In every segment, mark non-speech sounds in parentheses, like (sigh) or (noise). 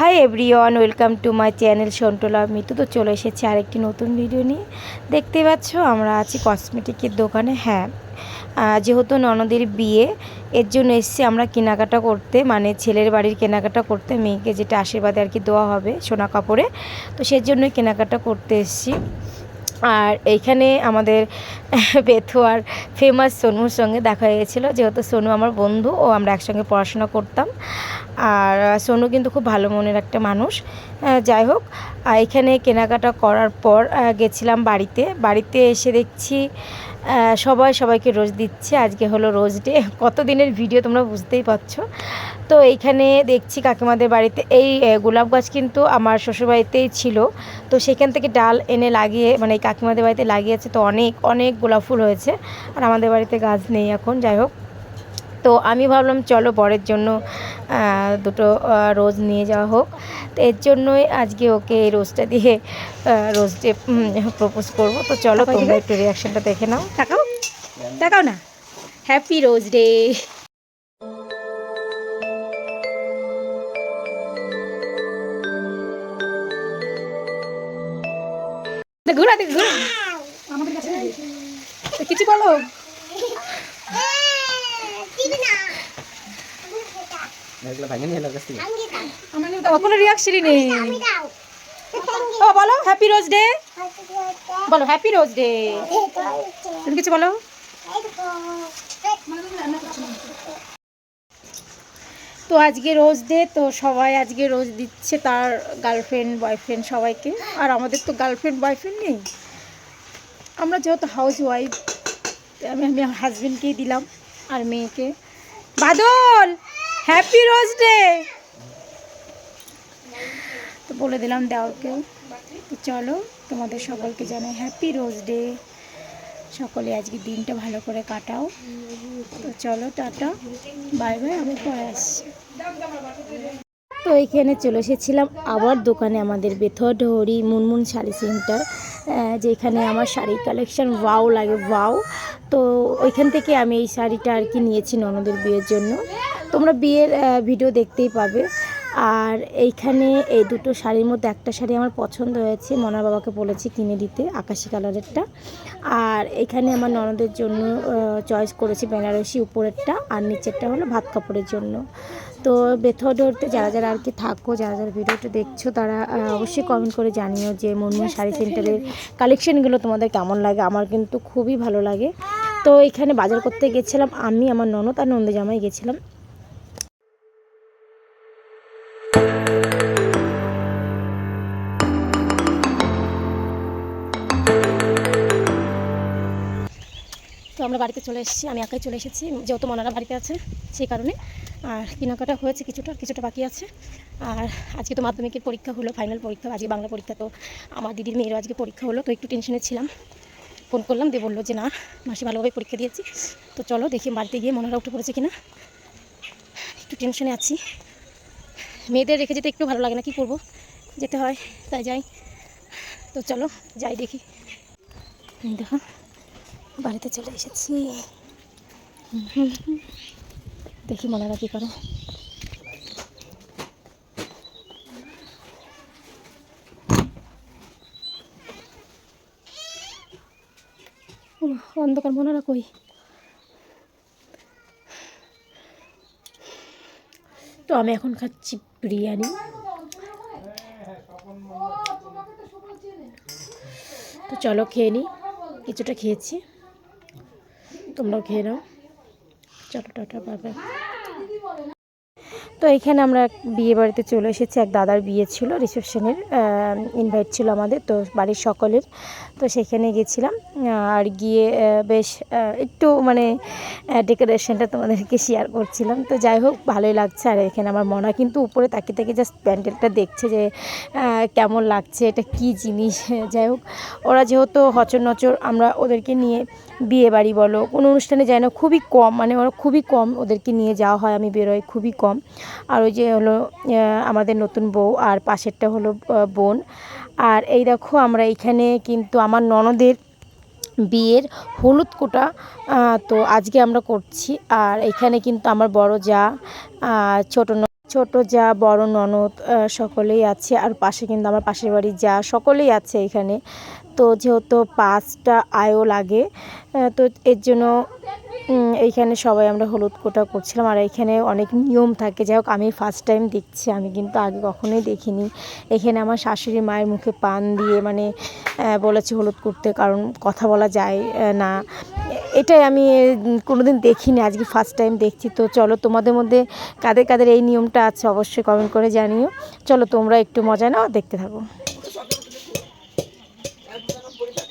Hi everyone welcome to my channel Santola Mitu তো চলে এসেছি আরেকটি নতুন ভিডিও নিয়ে। দেখতে পাচ্ছ, আমরা আছি কসমেটিকের দোকানে হ্যাঁ। যেহেতু ননদের বিয়ে, এর জন্য এসেছি আমরা কেনাকাটা করতে মানে ছেলের বাড়ির কেনাকাটা করতে, মেয়েকে যেটা আশীর্বাদে আর কি দেওয়া হবে সোনা কাপড়ে। তো সেই জন্যই কেনাকাটা করতে এসেছি। আর এইখানে আমাদের (laughs) বেথুয়ার ফেমাস সোনুর সঙ্গে দেখা হয়েছিল, যেহেতু সোনু আমার বন্ধু, ও আমরা একসঙ্গে পড়াশোনা করতাম। আর সোনু কিন্তু খুব ভালো মনের একটা মানুষ। যাই হোক এখানে কেনাকাটা করার পর গেছিলাম বাড়িতে। বাড়িতে এসে দেখছি সবাই সবাইকে রোজ দিচ্ছে। আজকে হলো রোজ ডে। (laughs) কত দিনের ভিডিও তোমরা বুঝতেই পারছ। তো এইখানে দেখছি কাকিমাদের বাড়িতে, এই গোলাপ গাছ কিন্তু আমার শ্বশুরবাড়িতেই ছিল। তো সেখান থেকে ডাল এনে লাগিয়ে মানে এই কাকিমাদের বাড়িতে লাগিয়েছে। তো অনেক অনেক গোলাপ ফুল হয়েছে। আর আমাদের বাড়িতে গাছ নেই এখন। যাই হোক তো আমি ভাবলাম চলো বরের জন্য দুটো রোজ নিয়ে যাওয়া হোক। তো এর জন্যই আজকে ওকে এই রোজটা দিয়ে রোজ ডে প্রপোজ করব। তো চলো তোমরা একটু রিয়াকশনটা দেখে নাও। তাকাও। তাকাও না। হ্যাপি রোজ ডে ঘুরা দেখ ঘুরা। আমাদের কাছে। কিছু বলো। এগুলো ভাঙে নিয়ে কাছ ও, কোনো রিয়াকশনই নেই। ও বলো হ্যাপি রোজ ডে বলো হ্যাপি রোজ ডে তুমি কিছু বলো? তো আজকে রোজ ডে তো সবাই আজকে রোজ দিচ্ছে তার গার্লফ্রেন্ড বয়ফ্রেন্ড সবাইকে। আর আমাদের তো গার্লফ্রেন্ড বয়ফ্রেন্ড নেই। আমরা যেহেতু হাউস ওয়াইফ আমি আমি আমার হাজবেন্ডকেই দিলাম আর মেয়েকে। বাদল! হ্যাপি রোজ ডে তো বলে দিলাম দেওয়ারকেও চলো, তোমাদের সকলকে জানাই হ্যাপি রোজ ডে সকলে আজকে দিনটা ভালো করে কাটাও। তো চলো, টাটা। বাই বাই, আমি পরে আসছি। তো এইখানে চলে এসেছিলাম আবার দোকানে আমাদের বেথডহরি মুনমুন শাড়ি সেন্টার যেখানে আমার শাড়ির কালেকশন ওয়াও লাগে ওয়াও তো ওইখান থেকে আমি এই শাড়িটা আর কি নিয়েছি ননদের বিয়ের জন্য। তোমরা বিয়ের ভিডিও দেখতেই পাবে। আর এইখানে এই দুটো শাড়ির মধ্যে একটা শাড়ি আমার পছন্দ হয়েছে মনার বাবাকে বলেছি কিনে দিতে আকাশি কালারেরটা। আর এখানে আমার ননদের জন্য চয়েস করেছি বেনারসি উপরেরটা আর নিচেরটা হলো ভাত কাপড়ের জন্য। তো বেথডোরতে যারা যারা আর কি থাকো যারা যারা ভিডিওটা দেখছ তারা অবশ্যই কমেন্ট করে জানিও যে মনমুন শাড়ি সেন্টারের কালেকশানগুলো তোমাদের কেমন লাগে? আমার কিন্তু খুবই ভালো লাগে। তো এখানে বাজার করতে গেছিলাম আমি আমার ননদ আর নন্দে জামাই গেছিলাম। আমরা বাড়িতে চলে এসেছি, আমি একাই চলে এসেছি, যেহেতু মনারা বাড়িতে আছে সেই কারণে। আর কেনাকাটা হয়েছে কিছুটা কিছুটা বাকি আছে। আর আজকে তো মাধ্যমিকের পরীক্ষা হলো ফাইনাল পরীক্ষা, আজকে বাংলা পরীক্ষা, তো আমার দিদির মেয়েরও আজকে পরীক্ষা হলো, তো একটু টেনশনে ছিলাম। ফোন করলাম, দিয়ে বলল যে, না, মাসি ভালোভাবে পরীক্ষা দিয়েছি। তো চলো দেখি বাড়িতে গিয়ে মনারা উঠে পড়েছে কিনা। একটু টেনশনে আছি। মেয়েদের রেখে যেতে একটু ভালো লাগে না, কি করব? যেতে হয়, তাই যাই। তো চলো, যাই দেখি। দেখো। বাড়িতে চলে এসেছি। দেখি মনে কি করে। অন্ধকার মনারা কই? তো আমি এখন খাচ্ছি বিরিয়ানি। তো চলো খেয়ে নিই কিছুটা খেয়েছি। তোমরাও খেয়ে নাও। চলো, টাটা, বাই তো এখানে আমরা বিয়ে বাড়িতে চলে এসেছি। এক দাদার বিয়ে ছিল, রিসেপশনের ইনভাইট ছিল আমাদের, তো বাড়ির সকলের। তো সেখানে গেছিলাম আর গিয়ে বেশ একটু মানে ডেকোরেশনটা তোমাদেরকে শেয়ার করছিলাম। তো যাই হোক, ভালোই লাগছে। আর এখানে আমার মনা কিন্তু উপরে তাকিয়ে তাকিয়ে জাস্ট প্যান্ডেলটা দেখছে যে কেমন লাগছে, এটা কি জিনিস? (laughs) যাই হোক, ওরা যেহেতু হচর নচর, আমরা ওদেরকে নিয়ে বিয়ে বাড়ি বলো, কোনো অনুষ্ঠানে যায় না, খুবই কম মানে ওরা খুবই কম ওদেরকে নিয়ে যাওয়া হয়, আমি বেরোই খুবই কম। আর ওই যে হলো আমাদের নতুন বউ আর পাশেরটা হলো বোন। আর এই দেখো, আমরা এইখানে কিন্তু আমার ননদের বিয়ের হলুদ কোটা তো আজকে আমরা করছি। আর এখানে কিন্তু আমার বড় যা ছোট ছোট যা, বড় ননদ সকলেই আছে। আর পাশে কিন্তু আমার পাশের বাড়ি যা, সকলেই আছে এখানে। তো যেহেতু পাঁচটা আয়ও লাগে তো এর জন্য এইখানে সবাই আমরা হলুদ কোটা করছিলাম আর এখানে অনেক নিয়ম থাকে। যাই হোক, আমি ফার্স্ট টাইম দেখছি, আমি কিন্তু আগে কখনোই দেখিনি। এখানে আমার শাশুড়ি মায়ের মুখে পান দিয়ে মানে বলেছে হলুদ করতে, কারণ কথা বলা যায় না। এটাই আমি কোনোদিন দেখিনি, আজকে ফার্স্ট টাইম দেখছি। তো চলো, তোমাদের মধ্যে কাদের কাদের এই নিয়মটা আছে, অবশ্যই কমেন্ট করে জানিও। চলো, তোমরা একটু মজা নাও, দেখতে থাকো হ্যাঁ বৌদিতে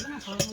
গুলা করো